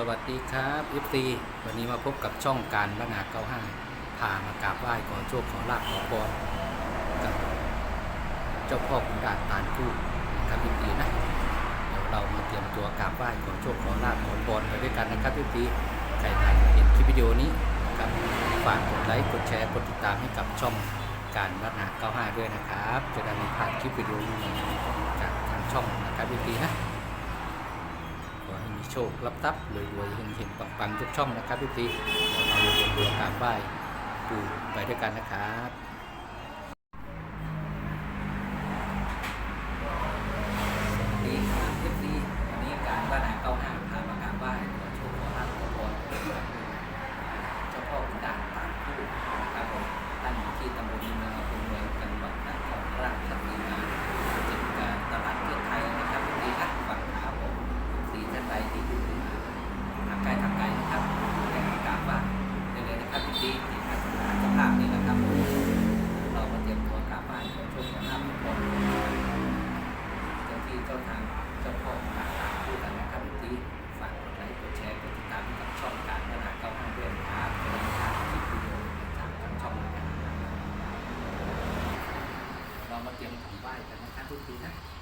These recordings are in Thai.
สวัสดีครับอิฟตีวันนี้มาพบกับช่องการบ้านนา95พามากราบไหว้ขอโชคขอลาภขอพรกับเจ้าพ่อขุนด่านตาลคู่นะครับอิฟตีนะเดี๋ยวเรามาเตรียมตัวกราบไหว้ขอโชคขอลาภขอพรไปด้วยกันนะครับอิฟตีใครผ่านเห็นคลิปวิดีโอนี้นะครับฝากกดไลค์กดแชร์กดติดตามให้กับช่องการบ้านนา95ด้วยนะครับ จะได้ไม่พลาดคลิปวิดีโอนี้จากทางช่องนะครับอิฟตีนะ ขอให้มีโชครับทรัพย์รวยๆเฮงๆปังๆทุกช่องนะครับพี่ตีเราเรียนรู้การไหว้ปู่ไปด้วยกันนะครับสวัสดีครับพี่ตีวันนี้การบ้านนาเก้าห้าพามากราบไหว้ขอโชคขอลาภขอพรเจ้าพ่อขุนด่านตามคู่นะครับผมตั้งอยู่ที่ตำบลเมืองอำเภอเมืองจังหวัดนครราชสีมาจัดการตลาดเพื่อไทยนะครับพี่ตีนะฝั่งขาผม สีท่านใดที่อยู่ทางไกลทางไกลนะครับแห่งกราบว่าได้เลยนะครับพี่ตีที่ทางสภาพนี้นะครับ เรามาเตรียมตัวกราบไหว้ขอโชคขอลาภทุกคนเจ้าที่เจ้าทางเจ้าพ่อมาตามคู่กันนะครับพี่ตีฝากกดไลค์กดแชร์กดติดตามให้กับช่องการพัฒนาเก้าห้าด้วยนะครับเป็นทางที่วิดีโอจากทางช่องนะครับเรา มาเตรียมของไหว้กันนะครับทุกทีนะ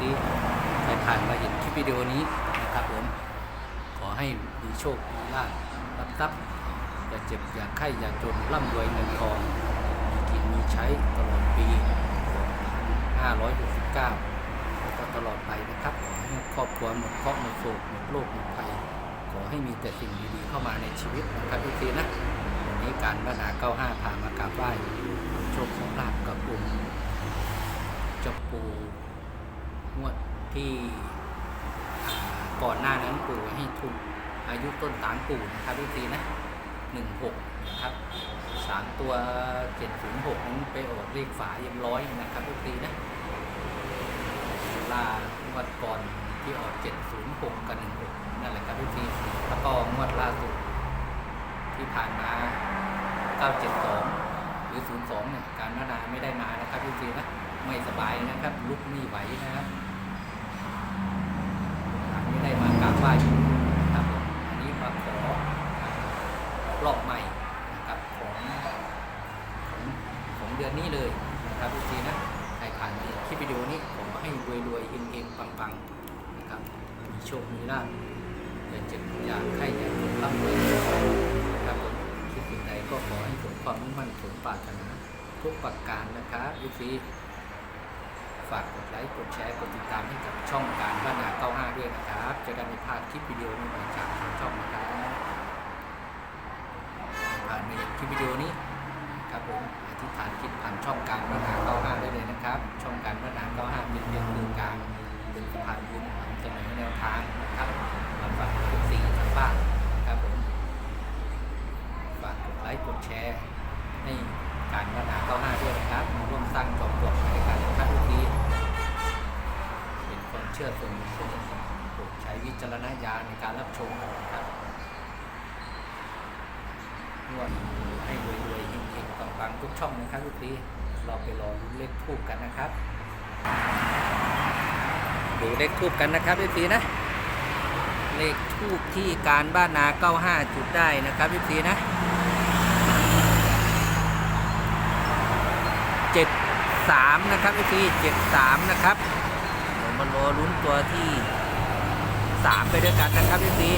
นะครับพี่ใครผ่านมาเห็นคลิปวิดีโอนี้นะครับผมขอให้มีโชค มีลาภรับทรัพย์อย่าเจ็บ อย่าไข้ อย่าจน ร่ำรวยเงินทอง มีกิน มีใช้ตลอดปี 569แล้วก็ตลอดไปนะครับ ขอให้ครอบครัวหมดเคราะห์หมดโศกหมดโรคหมดภัย ขอให้มีแต่สิ่งดีๆเข้ามาในชีวิตนะครับพี่ซีนะ วันนี้การบ้านา95พามากราบไหว้โชคของลาบกับปู่เจ้าปู่ งวดที่ก่อนหน้านั้นปู่ให้ถูกอายุต้นตาลปู่นะครับพี่ซีนะ16นะครับสามตัว706นั้นไปออกเลขฝาเยี่ยมร้อยนะครับพี่ซีนะลางวดก่อนที่ออก706กับ16นั่นแหละครับพี่ซีแล้วก็งวดล่าสุดที่ผ่านมา972หรือ02เนี่ยการนานาไม่ได้มานะครับพี่ซีนะไม่สบายนะครับลุกไม่ไหวนะครับ ได้มากราบไหว้นะครับอันนี้มาขอรอบใหม่นะครับของของของเดือนนี้เลยนะครับพี่ซีนะใครผ่านคลิปวิดีโอนี้ผมก็ให้รวยรวยๆเฮงๆปังๆนะครับมีโชคมีลาภอย่าเจ็บอย่าไข้อย่าจนร่ำรวยนะครับผมคิดสิ่งใดก็ขอให้สมความมุ่งมั่นสมปรารถนาทุกประการนะครับยูซี ฝากกดไลค์ กดแชร์ กดติดตามให้กับช่องการบ้านนา95ด้วยนะครับ จะได้ไม่พลาดคลิปวิดีโอใหม่ๆจากทางช่องนะครับผ่านมาเห็นคลิปวิดีโอนี้ครับผมอธิษฐานจิตผ่านช่องการพัฒนาเก้าห้าได้เลยนะครับ ช่องการพัฒนาเก้าห้าเป็นเพียงสื่อกลางเป็นสะพานบุญนำเสนอแนวทางนะครับมาฝากทุกสิ่งทางบ้านนะครับผมฝากกดไลค์ กดแชร์ให้การพัฒนาเก้าห้าด้วยนะครับมาร่วมสร้างจอมปลวกในการทุกท่าทุกที ชื่อส่วนบุคคลโปรดใช้วิจารณญาณในการรับชมนะครับนวดให้รวยๆเฮงๆปังๆทุกช่องนะครับทุกทีเราไปรอรุ้นเลขทูบกันนะครับ ดูเลขทูบกันนะครับทุกทีนะเลขทูบที่การบ้านนา95จุดได้นะครับทุกทีนะ73นะครับทุกที73นะครับ เรามารอลุ้นตัวที่ 3 ไปด้วยกันนะครับทุกที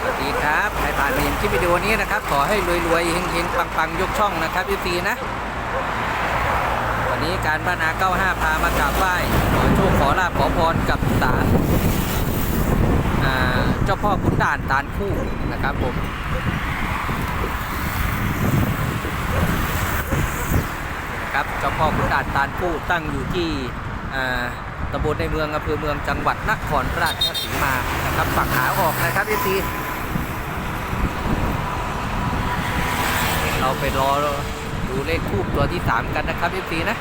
สวัสดีครับใครผ่านมาเห็นคลิปวิดีโอนี้นะครับ ขอให้รวยๆเฮงๆปังๆ ยกช่องนะครับพี่ซีนะวันนี้การบ้านนา95 พามากราบไหว้ขอโชคขอลาภขอพรกับศาลเจ้าพ่อขุนด่านตาลคู่นะครับผม นะครับเจ้าพ่อขุนด่านตาลคู่ตั้งอยู่ที่ตำบลในเมืองอำเภอเมืองจังหวัดนครราชสีมานะครับฝั่งขาออกนะครับพี่ซีเราไปรอดูเลขคูบตัวที่ 3 กันนะครับพี่ซีนะ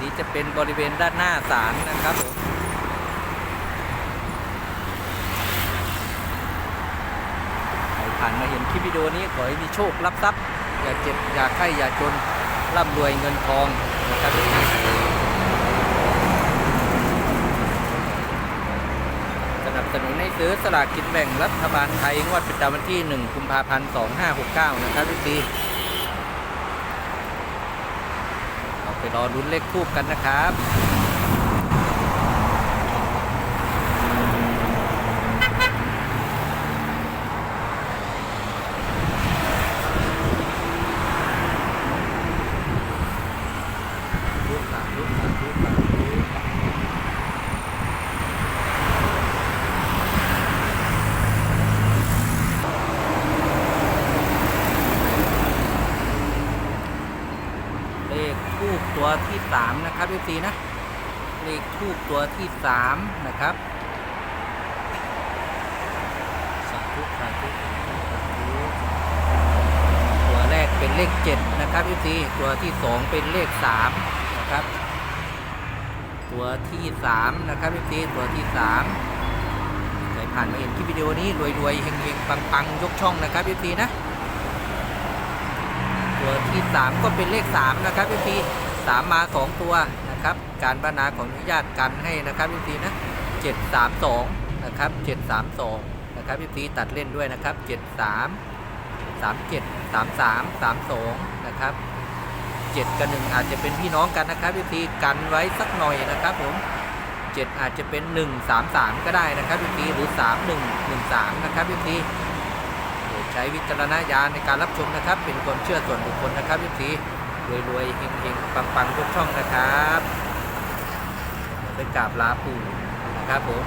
นี่จะเป็นบริเวณด้านหน้าศาลนะครับผม ใคร ผ่านมาเห็นคลิปวิดีโอนี้ขอให้มีโชครับทรัพย์ อย่าเจ็บ อย่าไข้อย่าจนร่ำรวยเงินทองนะครับทุกท่านสนับสนุนให้ซื้อสลากกินแบ่งรัฐบาลไทยงวดประจำวันที่ 1 กุมภาพันธ์ 2569 นะครับทุกทีเราไปรอลุ้นเลขทูบกันนะครับ ตัวที่สามนะครับเอฟซีนะ เลขทูบตัวที่สามนะครับสาธุสาธุตัวแรกเป็นเลขเจ็ดนะครับเอฟซีตัวที่สองเป็นเลขสามนะครับ ตัวที่สามนะครับเอฟซีตัวที่สามใครผ่านมาเห็นคลิปวิดีโอนี้รวยๆเฮงๆปังๆยกช่องนะครับเอฟซีนะตัวที่ 3 ก็เป็นเลข 3 นะครับพี่พี 3 มา 2 ตัวนะครับ การพัฒนาของอนุญาตกันให้นะครับพี่ตีนะ732นะครับ732นะครับพี่ตีตัดเล่นด้วยนะครับ 73 37 33 32นะครับ7กับ1อาจจะเป็นพี่น้องกันนะครับพี่ตีกันไว้สักหน่อยนะครับผม7อาจจะเป็น 1 3 3 ก็ได้นะครับพี่ตีหรือ 3 1 1 3 นะครับพี่ตีใช้วิจารณญาณในการรับชมนะครับ เป็นความเชื่อส่วนบุคคลนะครับพี่ตี รวยๆเฮงๆปังๆทุกช่องนะครับไปกราบลาปู่นะครับผม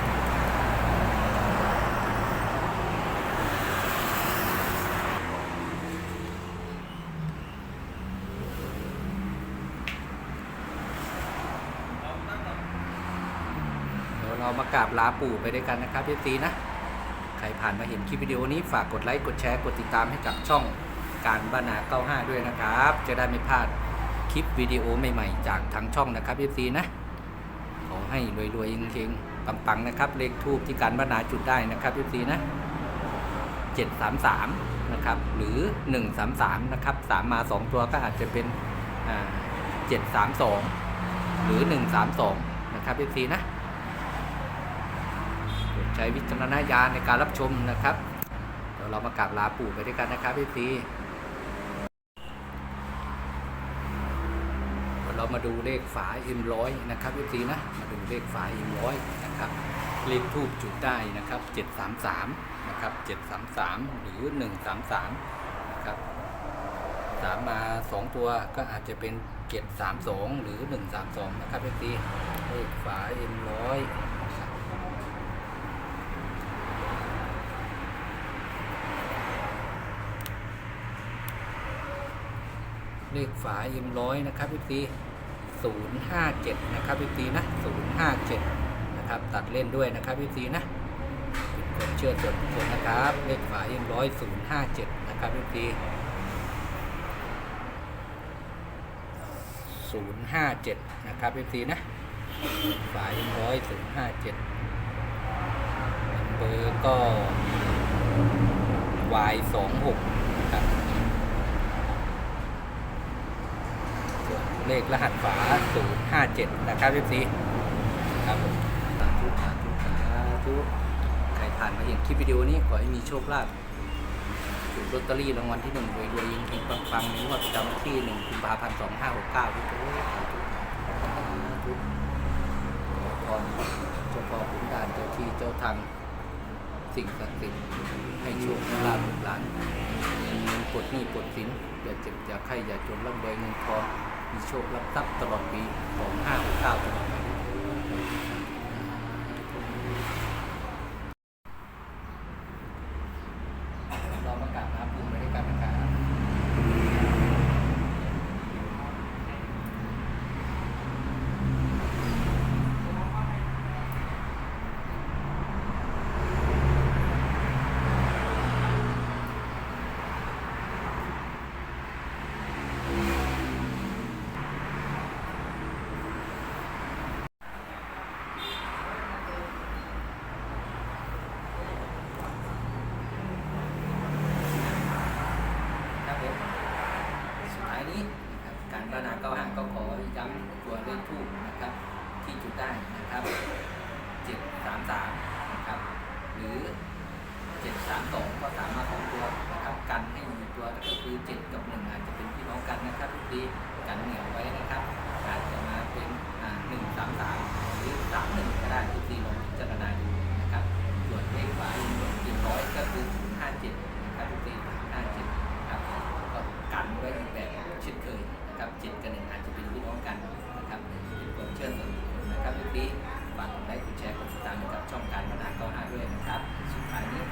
เรามากราบลาปู่ไปด้วยกันนะครับพี่ซีนะ ใครผ่านมาเห็นคลิปวิดีโอนี้ฝากกดไลค์ กดแชร์ กดติดตามให้กับช่อง การบ้านนา95 ด้วยนะครับ จะได้ไม่พลาดคลิปวิดีโอใหม่ๆ จากทางช่องนะครับพี่ซีนะ ขอให้รวยๆเฮงๆปังๆนะครับ เลขทูบที่การบ้านนาจุดได้นะครับพี่ซีนะ 733 นะครับ หรือ 133 นะครับ 3 มา 2 ตัวก็อาจจะเป็นอ่า732 หรือ 132 นะครับพี่ซีนะใช้วิจารณญาณในการรับชมนะครับ เดี๋ยวเรามากราบลาปู่ไปด้วยกันนะครับพี่ซีเดูเลขฝา M100 นะครับพี่ซีนะมาดูเลขฝา M100 นะครับเลขทูบจุดได้นะครับ 733 นะครับ 733 หรือ 133 นะครับสามมา 2 ตัวก็อาจจะเป็น 732 หรือ 132 นะครับพี่ซีเลขฝา M100 เลขฝาเอ็มร้อยนะครับพี่ตี ศูนย์ห้าเจ็ดนะครับพี่ตีนะศูนย์ห้าเจ็ดนะครับตัดเล่นด้วยนะครับพี่ตีนะเป็นความเชื่อส่วนบุคคลนะครับเลขฝาเอ็มร้อยศูนย์ห้าเจ็ดนะครับพี่ตีศูนย์ห้าเจ็ดนะครับพี่ตีนะฝาเอ็มร้อยศูนย์ห้าเจ็ดเบอร์ก็ Y สองหกนะครับ ส่วน เลขรหัสฝา 057 นะครับพี่ซีครับผมสาธุสาธุสาธุใครผ่านมาเห็นคลิปวิดีโอนี้ขอให้มีโชคลาภถูกลอตเตอรี่รางวัลที่หนึ่งรวยรวยยิงยิงปังปังในงวดประจำวันที่หนึ่งกุมภาพันธ์สองห้าหกเก้าทุกทุกสาธุสาธุขอพรเจ้าพ่อขุนด่านเจ้าที่เจ้าทางสิ่งศักดิ์สิทธิ์ให้โชคลาภลูกหลานเงินปลดหนี้ปลดสินอย่าเจ็บอย่าไข้อย่าจนร่ำรวยเงินทอง มีโชครับทรัพย์ตลอดปีของห้าหกเก้าตลอดไปเรามากราบน้ำบุญไปด้วยกันนะครับครับผมสุดท้ายนี้นะครับการบ้านนาเก้าห้าก็ขอย้ำตัวเลขทูบนะครับ ที่จุดได้นะครับเจ็ดสามสามนะครับ หรือเจ็ดสามสองก็สามารถของตัวนะครับ กันให้มีตัวก็คือ เจ็ดกับหนึ่งอาจจะเป็นพี่น้องกันนะครับทุกทีกันเหนียวไว้นะครับ อาจจะมาเป็นหนึ่งสามสามหรือสามหนึ่งก็ได้ทุกทีลองพิจารณาดูนะครับ ส่วนเลขฝาอีกร้อยก็คือศูนย์ห้าเจ็ดนะครับทุกทีห้าเจ็ดครับก็กันไว้อีกแบบเช่นเคยนะครับเจ็ดกับหนึ่งอาจจะเป็นพี่น้องกันนะครับเป็นความเชื่อส่วนบุคคลนะครับทุกทีฝากกดไลค์กดแชร์กดติดตามกับช่องการมนาเก้าห้าด้วยนะครับ สุดท้ายนี้